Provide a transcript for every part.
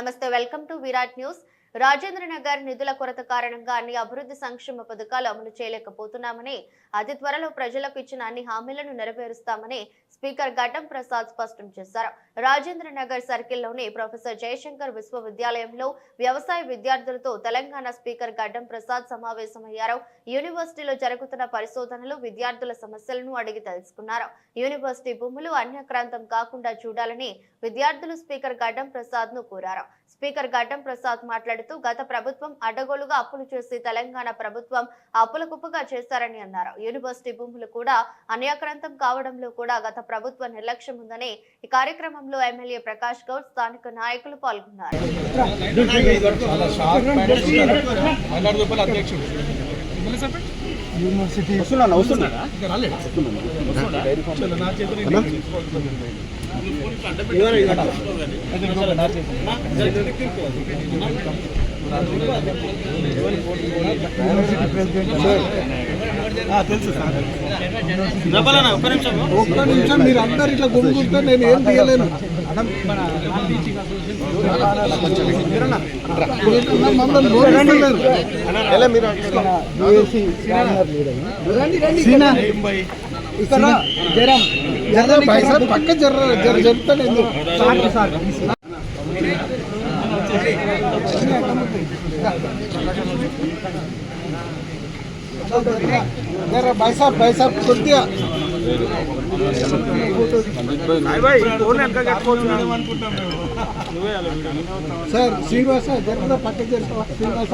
నమస్తే welcome to Virat news. Rajendra Nagar నిధుల కొరత కారణంగా అన్ని అభివృద్ధి సంక్షేమ పథకాలు అమలు చేయలేకపోతున్నామని అతి త్వరలో ప్రజలకు ఇచ్చిన అన్ని హామీలను నెరవేరుస్తామని స్పీకర్ ఘటం ప్రసాద్ స్పష్టం చేశారు. రాజేంద్ర నగర్ సర్కిల్లోని ప్రొఫెసర్ జయశంకర్ విశ్వవిద్యాలయంలో వ్యవసాయ విద్యార్థులతో తెలంగాణ స్పీకర్ గడ్డం ప్రసాద్ సమావేశమయ్యారు. యూనివర్సిటీలో జరుగుతున్న పరిశోధనలు విద్యార్థుల సమస్యలను అడిగి తెలుసుకున్నారు. యూనివర్సిటీ భూములు అన్యక్రాంతం కాకుండా చూడాలని విద్యార్థులు స్పీకర్ గడ్డం ప్రసాద్ను కోరారు. స్పీకర్ గడ్డం ప్రసాద్ మాట్లాడుతూ గత ప్రభుత్వం అడ్డగోలుగా అప్పులు చేసి తెలంగాణ ప్రభుత్వం అప్పుల కుప్పగా చేశారని అన్నారు. యూనివర్సిటీ భూములు కూడా అన్యాక్రాంతం కావడంలో కూడా గత ప్రభుత్వ నిర్లక్ష్యం ఉందని ఈ కార్యక్రమంలో ఎమ్మెల్యే ప్రకాష్ గౌడ్ స్థానిక నాయకులు పాల్గొన్నారు. యూనివర్సిటీ వస్తున్నాను యూనివర్సిటీ ప్రెసిడెంట్. తెలుసు ఒక్క నిమిషం. మీరు అందరు ఇట్లా గుమ్ముకుంటే నేను ఏం తీయలేను. పక్క జర్ర జర చెప్తాను ఎందుకు జర పైసా పైసా కొద్దిగా సార్ శ్రీనివాస జర పక్క చేస్తావా శ్రీనివాస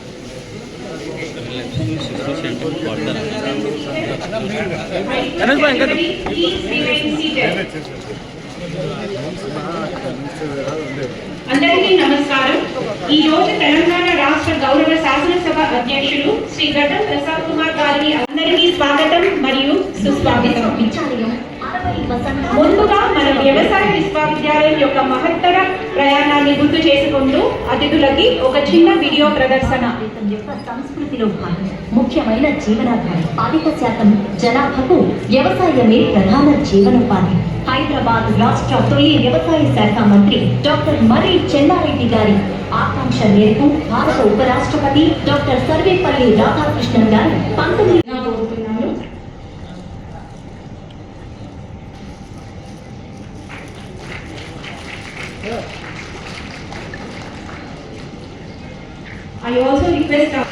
అందరికీ నమస్కారం. ఈ రోజు తెలంగాణ రాష్ట్ర గౌరవ శాసనసభ అధ్యక్షులు శ్రీ గడ్డం ప్రసాద్ కుమార్ గారిని అందరికీ స్వాగతం మరియు సుస్వాగతం. ముందుగా మన వ్యవసాయ విశ్వవిద్యాలయం యొక్క మహత్తర ప్రయాణాన్ని గుర్తు చేసుకుంటూ అతిథులకి ఒక చిన్న వీడియో ప్రదర్శన. యొక్క సంస్కృతిలో భాగం. ముఖ్యమైన జీవనాధారం అధిక శాతం జనాభాకు వ్యవసాయమే ప్రధాన జీవనోపాధి. హైదరాబాద్ రాష్ట్ర తొలి వ్యవసాయ శాఖ మంత్రి డాక్టర్ మర్రి చెన్నారెడ్డి గారి ఆకాంక్ష మేరకు భారత ఉపరాష్ట్రపతి డాక్టర్ సర్వేపల్లి రాధాకృష్ణన్ గారు పంతొమ్మిది also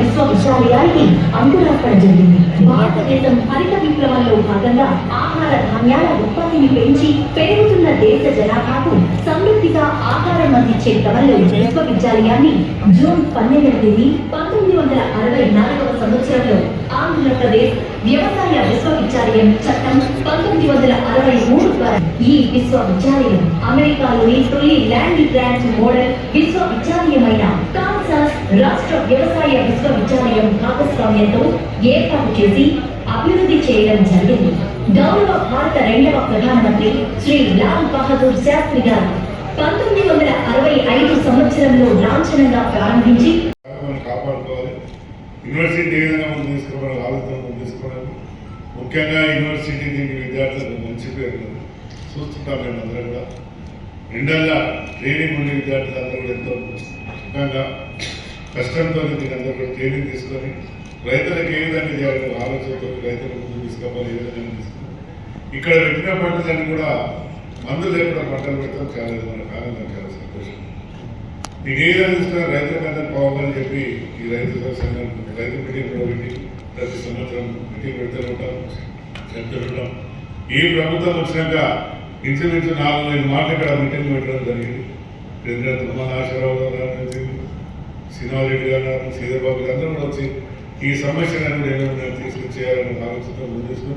విశ్వవిద్యాలయానికి అంకురార్పణ జరిగింది భారతదేశం హరిత విప్లవంలో భాగంగా ఆహార ధాన్యాల ఉత్పత్తిని పెంచి పెరుగుతున్న దేశ జనాభాకు సమృద్ధిగా ఆహారం అందించే క్రమంలో విశ్వవిద్యాలయాన్ని జూన్ పన్నెండవ తేదీ పంతొమ్మిది వందల అరవై నాలుగవ సంవత్సరంలో ఆంధ్రప్రదేశ్ వ్యవసాయ విశ్వవిద్యాలయం చట్టం పంతొమ్మిది వందల అరవై మూడు ద్వారా ఈ విశ్వవిద్యాలయం అమెరికాలోని తొలి ల్యాండ్ గ్రాంట్ మోడల్ విశ్వవిద్యాలయమైన కాన్సాస్ రాష్ట్ర వ్యవసాయ విశ్వవిద్యాలయం భాగస్వామ్యంతో ఏర్పాటు చేసి అభివృద్ధి చేయడం జరిగింది. గౌరవ భారత రెండవ ప్రధానమంత్రి శ్రీ లాల్ బహదూర్ శాస్త్రి గారు పంతొమ్మిది వందల అరవై ఐదు సంవత్సరంలో లాంఛనంగా ప్రారంభించి యూనివర్సిటీ ఏ విధంగా మనం తీసుకోవడం ఆలోచన మనం తీసుకోవడం ముఖ్యంగా యూనివర్సిటీ దీనికి విద్యార్థులకు మంచి పేరు. చూస్తుంటాం మేము అందరం కూడా. రెండల్లా ట్రైనింగ్ ఉండే విద్యార్థులు అందరూ కూడా ఎంతో సుఖంగా కష్టంతో దీని అందరూ కూడా ట్రైనింగ్ తీసుకొని రైతులకు ఏ విధంగా చేయాలి ఆలోచనతో రైతులకు ముందు తీసుకోవాలి ఏ విధంగా తీసుకోవాలి ఇక్కడ పెట్టిన పంటలన్నీ కూడా మందు లేకుండా పంటలు పెట్టడం చాలా మన చాలా సంతోషం. మీకు ఏ విధంగా చూసినా రైతులకు అందరూ పోవాలని చెప్పి ఈ రైతు సంఘం రైతు మీటింగ్ పెట్టి ప్రతి సంవత్సరం మీటింగ్ పెడుతూ ఉంటాం చెప్తూ ఉంటాం. ఈ ప్రభుత్వం వచ్చినాక ఇంచుమించు నాలుగు ఐదు మాటలు ఇక్కడ మీటింగ్ పెట్టడం జరిగింది. ప్రెసిడెంట్ తుమ్మల ఆశారావు గారు శ్రీనివారెడ్డి గారు శ్రీధర్బాబు గారు అందరూ కూడా వచ్చి ఈ సమస్యలను నేను ఏమైనా తీసుకొచ్చేయాలని ఆలోచనతో ముందు తీసుకుని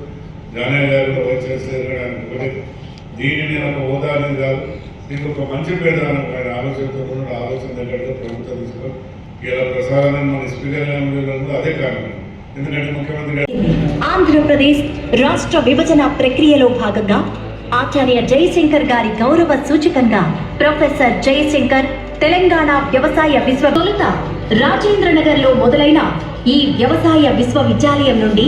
జానయ్య గారు వైస్ ఛాన్సలర్ గారు ఆయన దీనిని నాకు హోదా అనేది కాదు దీనికి ఒక మంచి పేరు ఆయన ఆలోచనతో కూడా ఆలోచన దగ్గర ప్రభుత్వం తీసుకొని ఇలా మన స్పీకర్ కూడా అదే కారణం. ఎందుకంటే ముఖ్యమంత్రి ఆంధ్రప్రదేశ్ రాష్ట్ర విభజన ప్రక్రియలో భాగంగా ఆచార్య జయశంకర్ గారి గౌరవ సూచకంగా ప్రొఫెసర్ జయశంకర్ తెలంగాణ వ్యవసాయ విశ్వ తొలుత రాజేంద్రనగర్లో మొదలైన ఈ వ్యవసాయ విశ్వవిద్యాలయం నుండి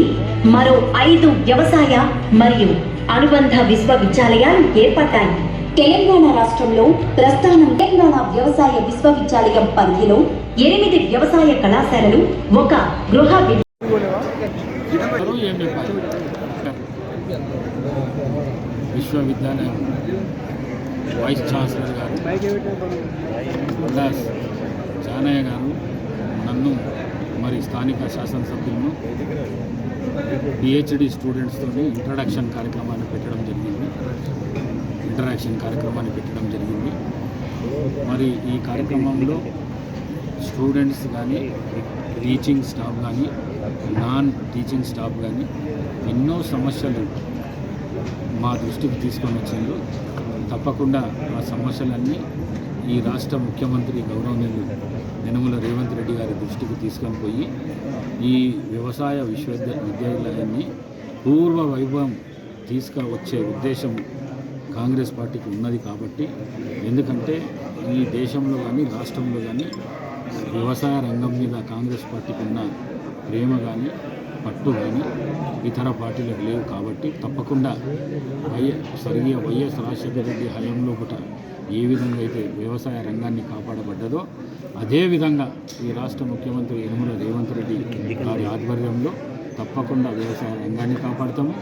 మరో ఐదు వ్యవసాయ మరియు అనుబంధ విశ్వవిద్యాలయాలు ఏర్పడ్డాయి. తెలంగాణ రాష్ట్రంలో ప్రస్థానం తెలంగాణ వ్యవసాయ విశ్వవిద్యాలయం పరిధిలో ఎనిమిది వ్యవసాయ కళాశాలలు ఒక గృహ విశ్వవిద్యాలయం వైస్ ఛాన్సలర్ గారు దాస్ జానయ్య గారు నన్ను మరి స్థానిక శాసనసభ్యులను పిహెచ్డి స్టూడెంట్స్తో ఇంట్రడక్షన్ కార్యక్రమాన్ని పెట్టడం జరిగింది. ఇంటరాక్షన్ కార్యక్రమాన్ని పెట్టడం జరిగింది. మరి ఈ కార్యక్రమంలో స్టూడెంట్స్ కానీ టీచింగ్ స్టాఫ్ కానీ నాన్ టీచింగ్ స్టాఫ్ కానీ ఎన్నో సమస్యలు మా దృష్టికి తీసుకొని వచ్చిండ్రు. తప్పకుండా ఆ సమస్యలన్నీ ఈ రాష్ట్ర ముఖ్యమంత్రి గౌరవనీయులు యనమల రేవంత్ రెడ్డి గారి దృష్టికి తీసుకొని పోయి ఈ వ్యవసాయ విశ్వవిద్య విద్యాలయాన్ని పూర్వ వైభవం తీసుకువచ్చే ఉద్దేశం కాంగ్రెస్ పార్టీకి ఉన్నది కాబట్టి ఎందుకంటే ఈ దేశంలో కానీ రాష్ట్రంలో కానీ వ్యవసాయ రంగం మీద కాంగ్రెస్ పార్టీకి ఉన్న ప్రేమ కానీ పట్టు కానీ ఇతర పార్టీలకు లేవు కాబట్టి తప్పకుండా వై స్వర్గీయ వైఎస్ రాజశేఖర రెడ్డి హయాంలో కూడా ఏ విధంగా అయితే వ్యవసాయ రంగాన్ని కాపాడబడ్డదో అదేవిధంగా ఈ రాష్ట్ర ముఖ్యమంత్రి యనమల రేవంత్ రెడ్డి గారి ఆధ్వర్యంలో తప్పకుండా వ్యవసాయ రంగాన్ని కాపాడుతాము.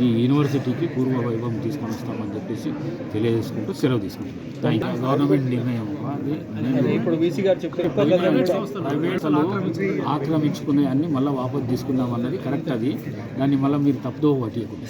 ఈ యూనివర్సిటీకి పూర్వ వైభవం తీసుకొని వస్తామని చెప్పేసి తెలియజేసుకుంటూ సెలవు యూ గవర్నమెంట్ నిర్ణయం ఆక్రమించుకునే అన్ని మళ్ళీ వాపసు తీసుకుందాం అన్నది కరెక్ట్ అది. దాన్ని మళ్ళీ మీరు తప్పుదో పట్టియకుండా